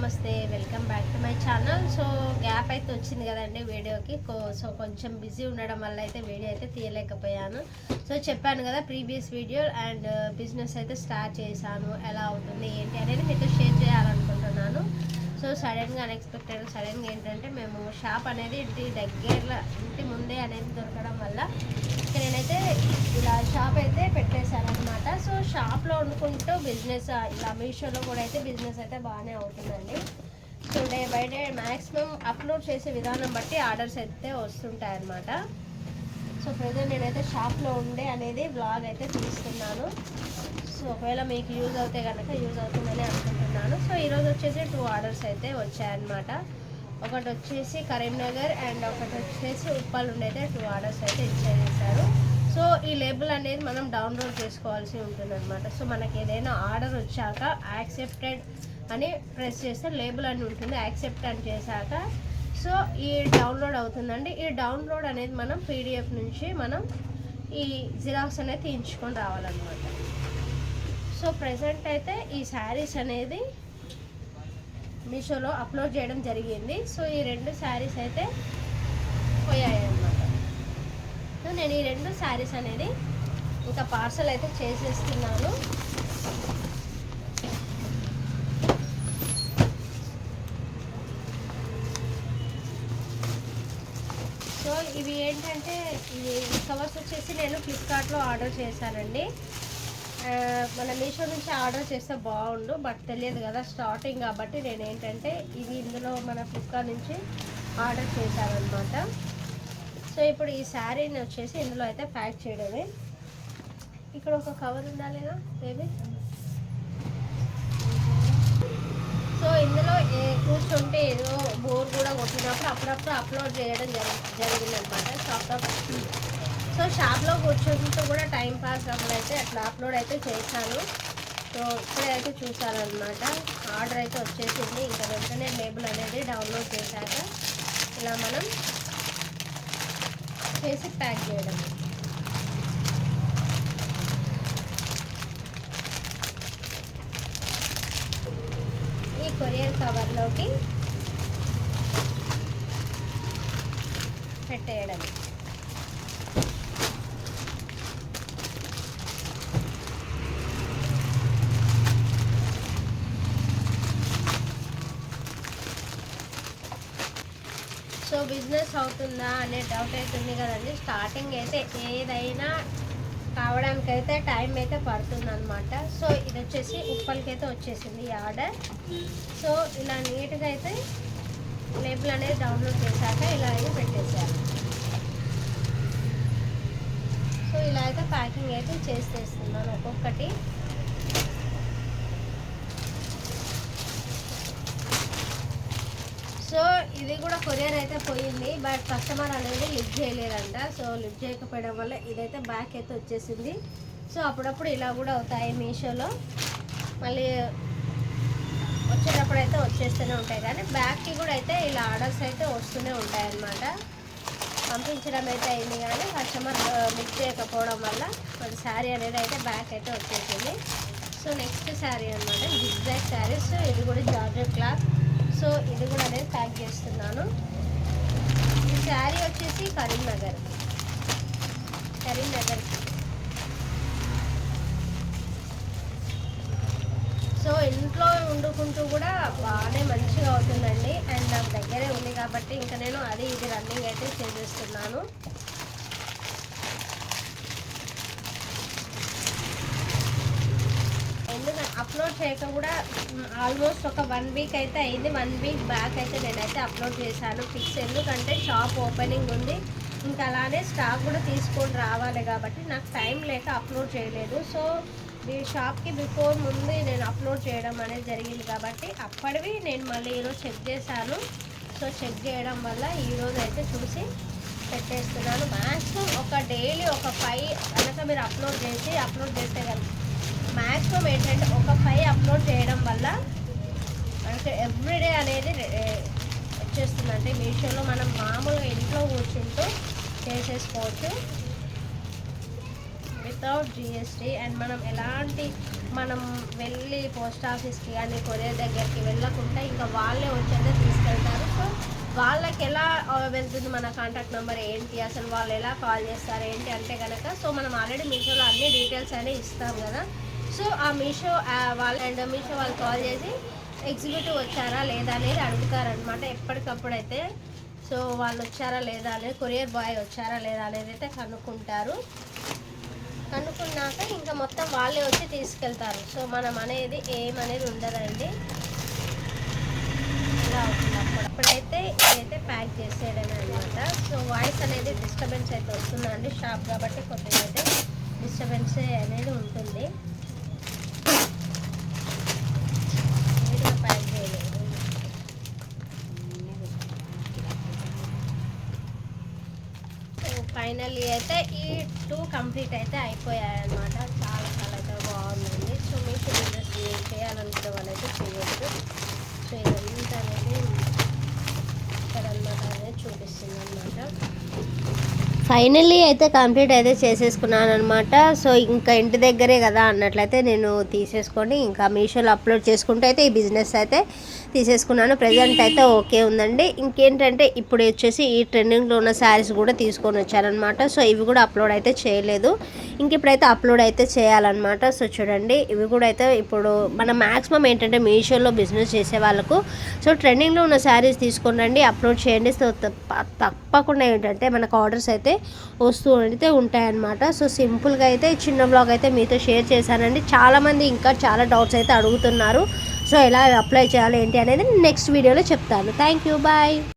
నమస్తే welcome back to my channel so gap అయితే వచ్చింది కదండి వీడియోకి. కో- సో కొంచెం బిజీ ఉండడం వల్ల అయితే వీడియో అయితే తీయలేకపోయాను. సో చెప్పాను కదా ప్రీవియస్ వీడియో అండ్ బిజినెస్ అయితే స్టార్ట్ చేశాను. ఎలా అవుతుంది ఏంటి అనేది మీతో షేర్ చేయాలనుకుంటున్నాను. సో సడన్గా అన్ఎక్స్పెక్టెడ్ సడన్గా ఏంటంటే మేము షాప్ అనేది ఇంటి దగ్గరలో ఇంటి ముందే అనేది దొరకడం వల్ల ఇక నేనైతే ఇలా షాప్ అయితే పెట్టేశాను. వండుకుంటూ బిజినెస్ ఇలా మీషోలో కూడా అయితే బిజినెస్ అయితే బాగానే అవుతుందండి. So day by day maximum upload చేసే విధానం బట్టి ఆర్డర్స్ అయితే వస్తుంటాయి అన్నమాట సో ప్రజెంట్ నేనైతే షాప్లో ఉండే అనేది బ్లాగ్ అయితే తీస్తున్నాను. సో ఒకవేళ మీకు యూజ్ అవుతే కనుక యూజ్ అవుతుందని అనుకుంటున్నాను. సో ఈరోజు వచ్చేసి టూ ఆర్డర్స్ అయితే వచ్చాయన్నమాట. ఒకటి వచ్చేసి కరీంనగర్ అండ్ ఒకటి వచ్చేసి ఉప్పల్ నుండి అయితే టూ ఆర్డర్స్ అయితే ఇచ్చేసారు. సో ఈ లేబుల్ అనేది మనం డౌన్లోడ్ చేసుకోవాల్సి ఉంటుంది అనమాట సో మనకి ఏదైనా ఆర్డర్ వచ్చాక యాక్సెప్టెడ్ అని ప్రెస్ చేస్తే లేబుల్ అని ఉంటుంది యాక్సెప్ట్ అని చేశాక. సో ఈ డౌన్లోడ్ అవుతుందండి. ఈ డౌన్లోడ్ అనేది మనం పీడిఎఫ్ నుంచి మనం ఈ జిరాక్స్ అనేది తీయించుకొని రావాలన్నమాట. సో ప్రజెంట్ అయితే ఈ శారీస్ అనేది మీషోలో అప్లోడ్ చేయడం జరిగింది. సో ఈ రెండు శారీస్ అయితే పోయాయండి. సో నేను ఈ రెండు శారీస్ అనేది ఇంకా పార్సల్ అయితే చేసేస్తున్నాను. సో ఇవి ఏంటంటే ఈ కవర్స్ వచ్చేసి నేను ఫ్లిప్కార్ట్లో ఆర్డర్ చేశానండి. మన మీషో నుంచి ఆర్డర్ చేస్తే బాగుండు బట్ తెలియదు కదా స్టార్టింగ్ కాబట్టి నేను ఏంటంటే ఇవి ఇందులో మన ఫ్లిప్కార్ట్ నుంచి ఆర్డర్ చేశానమాట సో ఇప్పుడు ఈ శారీని వచ్చేసి ఇందులో అయితే ప్యాక్ చేయడమే. ఇక్కడ ఒక కవర్ ఉండాలిగా బేబీ సో ఇందులో ఏ- కూర్చుంటే ఏదో బోర్ కూడా కొట్టినప్పుడు అప్పుడప్పుడు అప్లోడ్ చేయడం జరి జరిగింది అనమాట షాప్లో సో షాప్లో కూర్చుంటూ కూడా టైం పాస్ అప్పుడైతే అట్లా అప్లోడ్ అయితే చేశాను. సో ఇప్పుడే అయితే చూసానమాట ఆర్డర్ అయితే వచ్చేసింది. ఇంకా వెంటనే లేబుల్ అనేది డౌన్లోడ్ చేశాక ఇలా మనం చేసి ప్యాక్ చేయడం. ఈ కొరియర్ కవర్లోకి పెట్టేయడం. సో బిజినెస్ అవుతుందా అనే డౌట్ అయితే ఉంది కదండి. స్టార్టింగ్ అయితే ఏదైనా కావడానికైతే టైం అయితే పడుతుంది అనమాట సో ఇది వచ్చేసి ఉప్పలకైతే వచ్చేసింది ఈ ఆర్డర్ సో ఇలా నీట్గా అయితే లేబుల్ అనేది డౌన్లోడ్ చేశాక ఇలా అయితే పెట్టేశారు. సో ఇలా అయితే ప్యాకింగ్ అయితే చేసేస్తున్నాను ఒక్కొక్కటి సో ఇది కూడా కొరియర్ అయితే పోయింది బట్ కస్టమర్ అనేది లిఫ్ట్ చేయలేదంట. సో లిఫ్ట్ చేయకపోవడం వల్ల ఇదైతే బ్యాక్ అయితే వచ్చేసింది. సో అప్పుడప్పుడు ఇలా కూడా అవుతాయి మీషోలో. మళ్ళీ వచ్చేటప్పుడు అయితే వచ్చేస్తూనే ఉంటాయి కానీ బ్యాక్కి కూడా అయితే ఇలా ఆర్డర్స్ అయితే వస్తూనే ఉంటాయి అన్నమాట. పంపించడం అయితే అయింది కానీ కస్టమర్ లిఫ్ట్ చేయకపోవడం వల్ల మన శారీ అనేది అయితే బ్యాక్ అయితే వచ్చేసింది. సో నెక్స్ట్ శారీ అనమాట జిగ్జాగ్ శారీస్ ఇది కూడా జార్జెట్ క్లాత్. సో ఇది కూడా అనేది ప్యాక్ చేస్తున్నాను. ఈ శారీ వచ్చేసి కరీంనగర్. కరీంనగర్. సో ఇంట్లో వండుకుంటూ కూడా బాగానే మంచిగా అవుతుందండి. అండ్ నాకు దగ్గరే ఉంది కాబట్టి ఇంకా నేను అది ఇది రన్నింగ్ అయితే చేసేస్తున్నాను. అప్లోడ్ చేయక కూడా ఆల్మోస్ట్ ఒక వన్ వీక్ అయితే అయింది. వన్ వీక్ బ్యాక్ అయితే నేనైతే అప్లోడ్ చేశాను. పిక్స్ ఎందుకంటే షాప్ ఓపెనింగ్ ఉంది. ఇంకా అలానే స్టాక్ కూడా తీసుకొని రావాలి కాబట్టి నాకు టైం లేక అప్లోడ్ చేయలేదు. సో మీ షాప్కి బిఫోర్ ముందు నేను అప్లోడ్ చేయడం అనేది జరిగింది కాబట్టి అప్పటివి నేను మళ్ళీ ఈరోజు చెక్ చేశాను. సో చెక్ చేయడం వల్ల ఈరోజు అయితే చూసి పెట్టేస్తున్నాను. మ్యాక్సిమం ఒక డైలీ ఒక ఫైవ్ కనుక మీరు అప్లోడ్ చేసి అప్లోడ్ చేస్తే కనుక మ్యాక్సిమం ఏంటంటే ఒక ఫైవ్ అప్లోడ్ చేయడం వల్ల మనకి ఎవ్రీడే అనేది వచ్చేస్తుంది అంటే మీషోలో మనం మామూలుగా ఇంట్లో కూర్చుంటూ చేసేసుకోవచ్చు. వితౌట్ జిఎస్టీ అండ్ మనం ఎలాంటి మనం వెళ్ళి పోస్ట్ ఆఫీస్కి కానీ కొరియర్ దగ్గరికి వెళ్ళకుండా ఇంకా వాళ్ళే వచ్చేదే తీసుకెళ్తారు. సో వాళ్ళకి ఎలా వెళ్తుంది మన కాంటాక్ట్ నెంబర్ ఏంటి? అసలు వాళ్ళు ఎలా కాల్ చేస్తారు? ఏంటి? అంటే కనుక సో మనం ఆల్రెడీ మీషోలో అన్ని డీటెయిల్స్ అనేవి ఇస్తాం కదా. సో ఆ మీషో వాళ్ళు అండ్ మీషో వాళ్ళు కాల్ చేసి ఎగ్జిక్యూటివ్ వచ్చారా లేదా అనేది అడుగుతారనమాట ఎప్పటికప్పుడు అయితే సో వాళ్ళు వచ్చారా లేదా అనేది కొరియర్ బాయ్ వచ్చారా లేదా అనేది అయితే కనుక్కుంటారు. కనుక్కున్నాక ఇంకా మొత్తం వాళ్ళే వచ్చి తీసుకెళ్తారు. సో మనం అనేది ఏమనేది ఉండదండి. ఇలా అవుతుంది అప్పుడు అప్పుడైతే ఇదైతే ప్యాక్ చేసేయడమే అనమాట సో వాయిస్ అనేది డిస్టర్బెన్స్ అయితే వస్తుందండి షాప్ కాబట్టి కొద్దిగా అయితే డిస్టర్బెన్స్ అనేది ఉంటుంది నీట్గా ప్యాక్ చేయలేదు ఫైనల్లీ అయితే ఈ టూ కంప్లీట్ అయితే అయిపోయాయన్నమాట. చాలా చాలా అయితే బాగుందండి. సో మీకు బిజినెస్ చేయాలనుకునే వాళ్ళైతే చేయొచ్చు. సో ఇదంతా అనేది ఇక్కడ అనమాట అనేది చూపిస్తుంది అనమాట ఫైనల్లీ అయితే కంప్లీట్ అయితే చేసేసుకున్నాను అనమాట సో ఇంకా ఇంటి దగ్గరే కదా అన్నట్లయితే నేను తీసేసుకొని ఇంకా మీషోలో అప్లోడ్ చేసుకుంటే అయితే ఈ బిజినెస్ అయితే తీసేసుకున్నాను. ప్రజెంట్ అయితే ఓకే ఉందండి. ఇంకేంటంటే ఇప్పుడు వచ్చేసి ఈ ట్రెండింగ్లో ఉన్న శారీస్ కూడా తీసుకొని వచ్చారనమాట. సో ఇవి కూడా అప్లోడ్ అయితే చేయలేదు. ఇంక ఇప్పుడైతే అప్లోడ్ అయితే చేయాలన్నమాట సో చూడండి. ఇవి కూడా అయితే ఇప్పుడు మన మ్యాక్సిమం ఏంటంటే మీషోలో బిజినెస్ చేసే వాళ్ళకు. సో ట్రెండింగ్లో ఉన్న శారీస్ తీసుకొని రండి అప్లోడ్ చేయండి. సో తప్ప- తప్పకుండా ఏంటంటే మనకు ఆర్డర్స్ అయితే వస్తూ అయితే ఉంటాయన్నమాట సో సింపుల్గా అయితే చిన్న బ్లాగ్ అయితే మీతో షేర్ చేశానండి. చాలామంది ఇంకా చాలా డౌట్స్ అయితే అడుగుతున్నారు. సో ఎలా అప్లై చేయాలి ఏంటి అనేది నెక్స్ట్ వీడియోలో చెప్తాను. Thank you bye